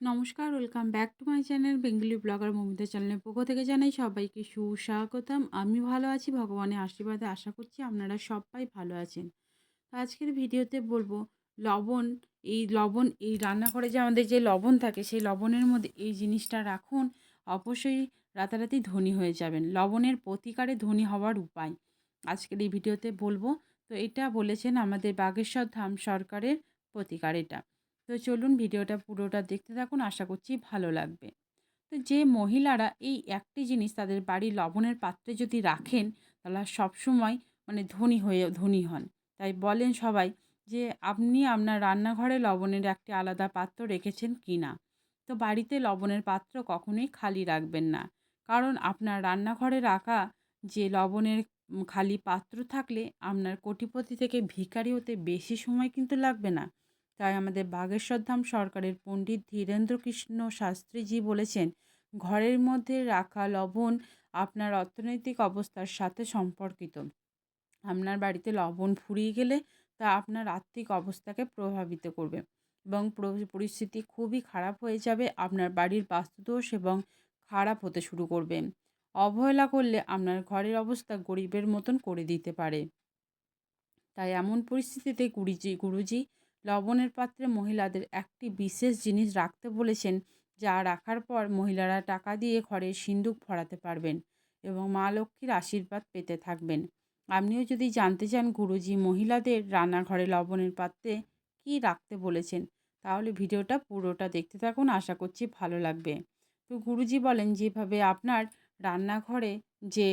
নমস্কার, welcome back to my channel Bengali blogger Momita চ্যানেলের পক্ষ থেকে জানাই সবাইকে সুস্বাগতম। আমি ভালো আছি, ভগবানের আশীর্বাদে আশা করছি আপনারা সবাই ভালো আছেন। তো আজকের ভিডিওতে বলব, লবণ, এই লবণ, এই রান্নাঘরে যে আমাদের যে লবণ থাকে, সেই লবণের মধ্যে এই জিনিসটা রাখুন। অবশ্যই রাতারাতি ধনী হয়ে যাবেন। লবণের প্রতিকারে ধনী হওয়ার উপায় আজকের এই ভিডিওতে বলব। তো এটা বলেছেন আমাদের বাগেশ্বর ধাম সরকারের প্রতিকার এটা। তো চলুন ভিডিওটা পুরোটা দেখতে থাকুন, আশা করছি ভালো লাগবে। তো যে মহিলারা এই একটি জিনিস তাদের বাড়ির লবণের পাত্রে যদি রাখেন, তাহলে সবসময় মানে ধনী হয়ে, ধনী হন। তাই বলেন সবাই যে, আপনি আপনার রান্নাঘরে লবণের একটি আলাদা পাত্র রেখেছেন কি না? তো বাড়িতে লবণের পাত্র কখনোই খালি রাখবেন না। কারণ আপনার রান্নাঘরে রাখা যে লবণের খালি পাত্র থাকলে আপনার কোটিপতি থেকে ভিখারি হতে বেশি সময় কিন্তু লাগবে না। তাই আমাদের বাগেশ্বর ধাম সরকারের পণ্ডিত ধীরেন্দ্র কৃষ্ণ শাস্ত্রীজি বলেছেন, ঘরের মধ্যে রাখা লবণ আপনার অর্থনৈতিক অবস্থার সাথে সম্পর্কিত। আপনার বাড়িতে লবণ ফুরিয়ে গেলে তা আপনার আর্থিক অবস্থাকে প্রভাবিত করবে এবং পরিস্থিতি খুবই খারাপ হয়ে যাবে, আপনার বাড়ির বাস্তুদোষ এবং খারাপ হতে শুরু করবে। অবহেলা করলে আপনার ঘরের অবস্থা গরিবের মতন করে দিতে পারে। তাই এমন পরিস্থিতিতে গুরুজি গুরুজি লবণের পাত্রে মহিলাদের একটি বিশেষ জিনিস রাখতে বলেছেন, যা রাখার পর মহিলারা টাকা দিয়ে ঘরে সিন্দুক ভরাতে পারবেন এবং মা লক্ষ্মীর আশীর্বাদ পেতে থাকবেন। আপনিও যদি জানতে চান গুরুজি মহিলাদের রান্নাঘরে লবণের পাত্রে কি রাখতে বলেছেন, তাহলে ভিডিওটা পুরোটা দেখতে থাকুন, আশা করছি ভালো লাগবে। তো গুরুজি বলেন, যেভাবে আপনার রান্নাঘরে যে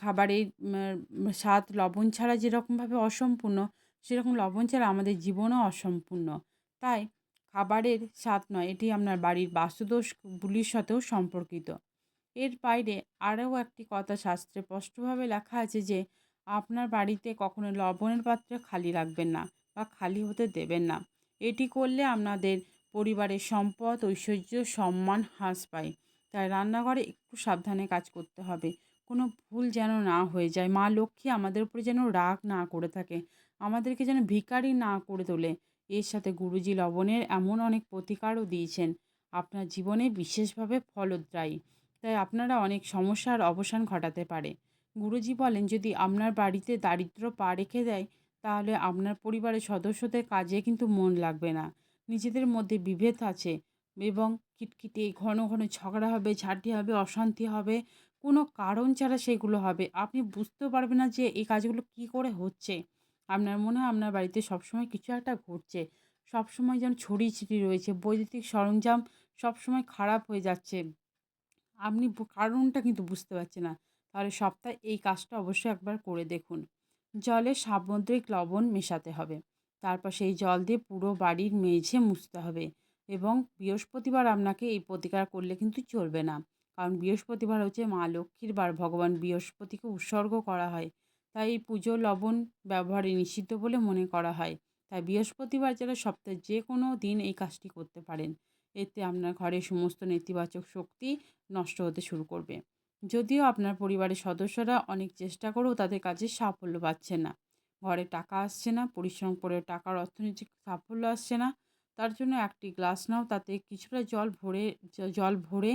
খাবারের স্বাদ লবণ ছাড়া যেরকমভাবে অসম্পূর্ণ সেরকম লবণ ছাড়া আমাদের জীবনও অসম্পূর্ণ। তাই খাবারের স্বাদ নয়, এটি আপনার বাড়ির বাস্তুদোষগুলির সাথেও সম্পর্কিত। এর বাইরে আরও একটি কথা শাস্ত্রে স্পষ্টভাবে লেখা আছে যে, আপনার বাড়িতে কখনো লবণের পাত্রে খালি রাখবেন না বা খালি হতে দেবেন না। এটি করলে আপনাদের পরিবারের সম্পদ, ঐশ্বর্য, সম্মান হ্রাস পায়। তাই রান্নাঘরে একটু সাবধানে কাজ করতে হবে। কোনো ভুল যেন না হয়ে যায়। মা লক্ষ্মী আমাদের উপরে যেন রাগ না করে থাকে। আমাদেরকে যেন ভিকারি না করে তোলে। এর সাথে গুরুজি লবণের এমন অনেক প্রতিকারও দিয়েছেন। আপনার জীবনে বিশেষভাবে ফলদ্রায়ী। তাই আপনারা অনেক সমস্যার অবসান ঘটাতে পারে। গুরুজি বলেন, যদি আপনার বাড়িতে দারিদ্র পা রেখে দেয়, তাহলে আপনার পরিবারের সদস্যদের কাজে কিন্তু মন লাগবে না। নিজেদের মধ্যে বিভেদ আছে এবং কিটকিটে ঘন ঘন ঝগড়া হবে, ঝাঁটি হবে, অশান্তি হবে। কোনো কারণ ছাড়া সেগুলো হবে। আপনি বুঝতেও পারবেন না যে এই কাজগুলো কি করে হচ্ছে। আপনার মনে হয় আপনার বাড়িতে সবসময় কিছু একটা ঘটছে? সবসময় যেন ছড়িয়ে ছিটিয়ে রয়েছে, বৈদ্যুতিক সরঞ্জাম সবসময় খারাপ হয়ে যাচ্ছে। আপনি কারণটা কিন্তু বুঝতে পারছেন না। তাহলে সপ্তাহে এই কাজটা অবশ্যই একবার করে দেখুন। জলে সামুদ্রিক লবণ মেশাতে হবে। তারপর সেই জল দিয়ে পুরো বাড়ির মেঝে মুছতে হবে এবং বৃহস্পতিবার আপনাকে এই প্রতিকার করলে কিন্তু চলবে না। কারণ বৃহস্পতিবার হচ্ছে মা লক্ষ্মীর বার, ভগবান বৃহস্পতিকে উৎসর্গ করা হয়। তাই এই পুজো লবণ ব্যবহারে নিষিদ্ধ বলে মনে করা হয়। তাই বৃহস্পতিবার যারা সপ্তাহে যে কোনো দিন এই কাজটি করতে পারেন। এতে আপনার ঘরের সমস্ত নেতিবাচক শক্তি নষ্ট হতে শুরু করবে। যদিও আপনার পরিবারের সদস্যরা অনেক চেষ্টা করেও তাদের কাজে সাফল্য পাচ্ছে না। ঘরে টাকা আসছে না, পরিশ্রম করে টাকার অর্থনৈতিক সাফল্য আসছে না। তার জন্য একটি গ্লাস নাও, তাতে কিছুটা জল ভরে জল ভরে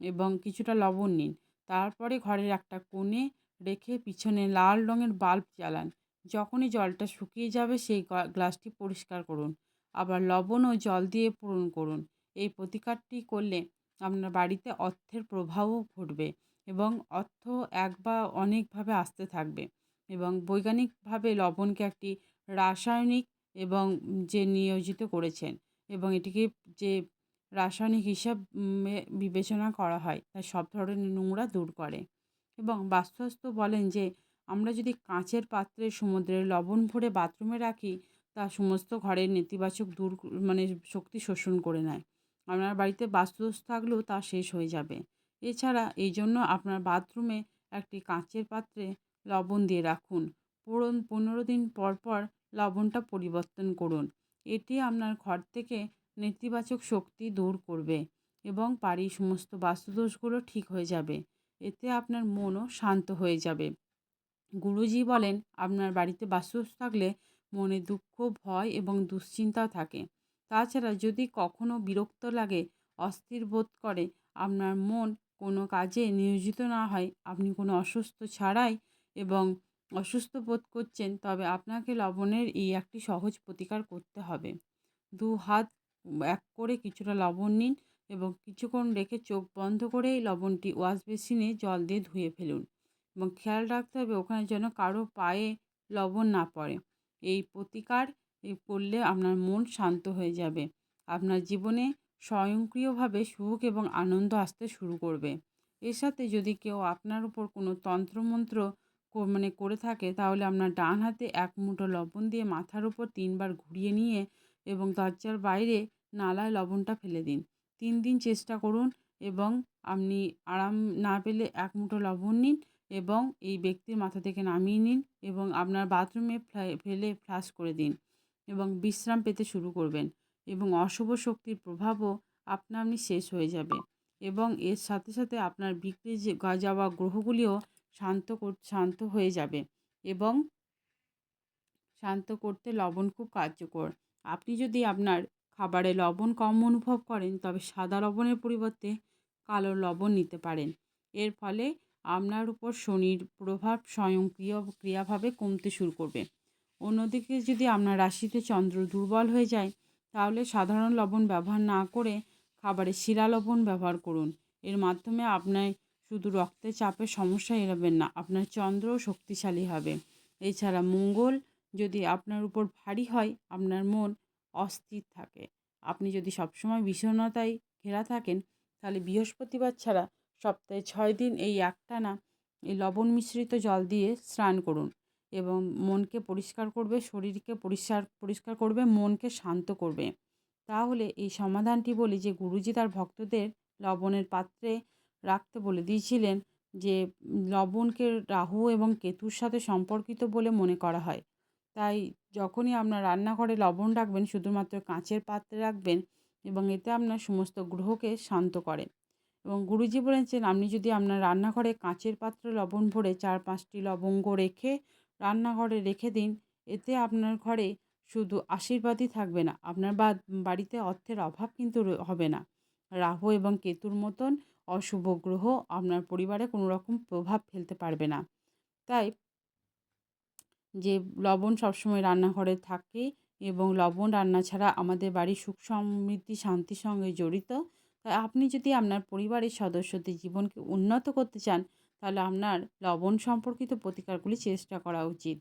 এবং কিছুটা লবণ নিন। তারপরে ঘরের একটা কোণে রেখে পিছনে লাল রঙের বাল্ব জ্বালান। যখনই জলটা শুকিয়ে যাবে, সেই গ্লাসটি পরিষ্কার করুন। আবার লবণ ও জল দিয়ে পূরণ করুন। এই প্রতিকারটি করলে আপনার বাড়িতে অর্থের প্রভাবও ঘটবে এবং অর্থ এক বা অনেকভাবে আসতে থাকবে এবং বৈজ্ঞানিকভাবে লবণকে একটি রাসায়নিক এবং যে নিয়োজিত করেছেন এবং এটিকে যে রাসায়নিক হিসাব বিবেচনা করা হয়, তা সব ধরনের নোংরা দূর করে। এবং বাস্তুশাস্ত্র বলেন যে, আমরা যদি কাঁচের পাত্রে সমুদ্রের লবণ ভরে বাথরুমে রাখি, তা সমস্ত ঘরের নেতিবাচক দূর মানে শক্তি শোষণ করে নেয়। আপনার বাড়িতে বাস্তুদোষ থাকলেও তা শেষ হয়ে যাবে। এছাড়া এই জন্য আপনার বাথরুমে একটি কাঁচের পাত্রে লবণ দিয়ে রাখুন। পনেরো দিন পর পর লবণটা পরিবর্তন করুন। এটি আপনার ঘর থেকে নেতিবাচক শক্তি দূর করবে এবং বাড়ির সমস্ত বাস্তুদোষগুলো ঠিক হয়ে যাবে। এতে আপনার মনও শান্ত হয়ে যাবে। গুরুজি বলেন, আপনার বাড়িতে বাস্তুদোষ থাকলে মনে দুঃখ, ভয় এবং দুশ্চিন্তা থাকে। তাছাড়া যদি কখনো বিরক্ত লাগে, অস্থির বোধ করে, আপনার মন কোনো কাজে নিয়োজিত না হয়, আপনি কোনো অসুস্থ ছাড়াই এবং অসুস্থ বোধ করছেন, তবে আপনাকে লবণের এই একটি সহজ প্রতিকার করতে হবে। দু হাত এক করে কিছুটা লবণ নিন এবং কিছুক্ষণ রেখে চোখ বন্ধ করে এই লবণটি ওয়াশ বেসিনে জল দিয়ে ধুয়ে ফেলুন এবং খেয়াল রাখতে হবে ওখানে যেন কারও পায়ে লবণ না পড়ে। এই প্রতিকার করলে আপনার মন শান্ত হয়ে যাবে। আপনার জীবনে স্বয়ংক্রিয়ভাবে সুখ এবং আনন্দ আসতে শুরু করবে। এর সাথে যদি কেউ আপনার উপর কোনো তন্ত্রমন্ত্র মানে করে থাকে, তাহলে আপনার ডান হাতে এক মুঠো লবণ দিয়ে মাথার উপর তিনবার ঘুরিয়ে নিয়ে এবং দরজার বাইরে নালায় লবণটা ফেলে দিন। তিন দিন চেষ্টা করুন এবং আপনি আরাম না পেলে এক মুঠো লবণ নিন এবং এই ব্যক্তির মাথা থেকে নামিয়ে নিন এবং আপনার বাথরুমে ফেলে ফ্লাশ করে দিন এবং বিশ্রাম পেতে শুরু করবেন এবং অশুভ শক্তির প্রভাবও আপনা আপনি শেষ হয়ে যাবে এবং এর সাথে সাথে আপনার বিক্রি যাওয়া গ্রহগুলিও শান্ত শান্ত হয়ে যাবে এবং শান্ত করতে লবণ খুব কার্যকর। আপনি যদি আপনার খাবারে লবণ কম অনুভব করেন, তবে সাদা লবণের পরিবর্তে কালো লবণ নিতে পারেন। এর ফলে আপনার উপর শনির প্রভাব স্বয়ংক্রিয় ক্রিয়াভাবে কমতে শুরু করবে। অন্যদিকে যদি আপনার রাশিতে চন্দ্র দুর্বল হয়ে যায়, তাহলে সাধারণ লবণ ব্যবহার না করে খাবারে শিলা লবণ ব্যবহার করুন। এর মাধ্যমে আপনার শুধু রক্তের চাপের সমস্যা এড়াবেন না, আপনার চন্দ্রও শক্তিশালী হবে। এছাড়া মঙ্গল যদি আপনার উপর ভারী হয়, আপনার মন অস্থির থাকে। আপনি যদি সবসময় বিষণ্ণতায় ঘেরা থাকেন, তাহলে বৃহস্পতিবার ছাড়া সপ্তাহে ছয় দিন এই একটানা এই লবণ মিশ্রিত জল দিয়ে স্নান করুন এবং মনকে পরিষ্কার করবে, শরীরকে পরিষ্কার পরিষ্কার করবে, মনকে শান্ত করবে। তাহলে এই সমাধানটি বলি যে, গুরুজি তার ভক্তদের লবণের পাত্রে রাখতে বলে দিয়েছিলেন যে, লবণকে রাহু এবং কেতুর সাথে সম্পর্কিত বলে মনে করা হয়। তাই যখনই আপনার রান্নাঘরে লবণ রাখবেন, শুধুমাত্র কাঁচের পাত্রে রাখবেন এবং এতে আপনার সমস্ত গ্রহকে শান্ত করে। এবং গুরুজি বলেছেন, আপনি যদি আপনার রান্নাঘরে কাঁচের পাত্রে লবণ ভরে চার পাঁচটি লবঙ্গ রেখে রান্নাঘরে রেখে দিন, এতে আপনার ঘরে শুধু আশীর্বাদই থাকবে না, আপনার বা, বাড়িতে অর্থের অভাব কিন্তু হবে না। রাহু এবং কেতুর মতন অশুভ গ্রহ আপনার পরিবারে কোনো রকম প্রভাব ফেলতে পারবে না। তাই যে লবণ সবসময় রান্নাঘরে থাকে এবং লবণ রান্না ছাড়া আমাদের বাড়ির সুখ সমৃদ্ধি, শান্তির সঙ্গে জড়িত। তাই আপনি যদি আপনার পরিবারের সদস্যদের জীবনকে উন্নত করতে চান, তাহলে আপনার লবণ সম্পর্কিত প্রতিকারগুলি চেষ্টা করা উচিত।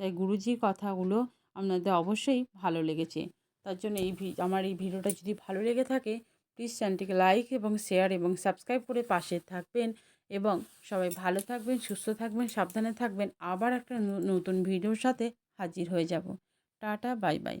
তাই গুরুজির কথাগুলো আপনাদের অবশ্যই ভালো লেগেছে। তার জন্য এই আমার এই ভিডিওটা যদি ভালো লেগে থাকে প্লিজ চ্যানেলটিকে লাইক এবং শেয়ার এবং সাবস্ক্রাইব করে পাশে থাকবেন। এবং সবাই ভালো থাকবেন, সুস্থ থাকবেন, সাবধানে থাকবেন। আবার একটা নতুন ভিডিওর সাথে হাজির হয়ে যাব। Ta ta, bye bye.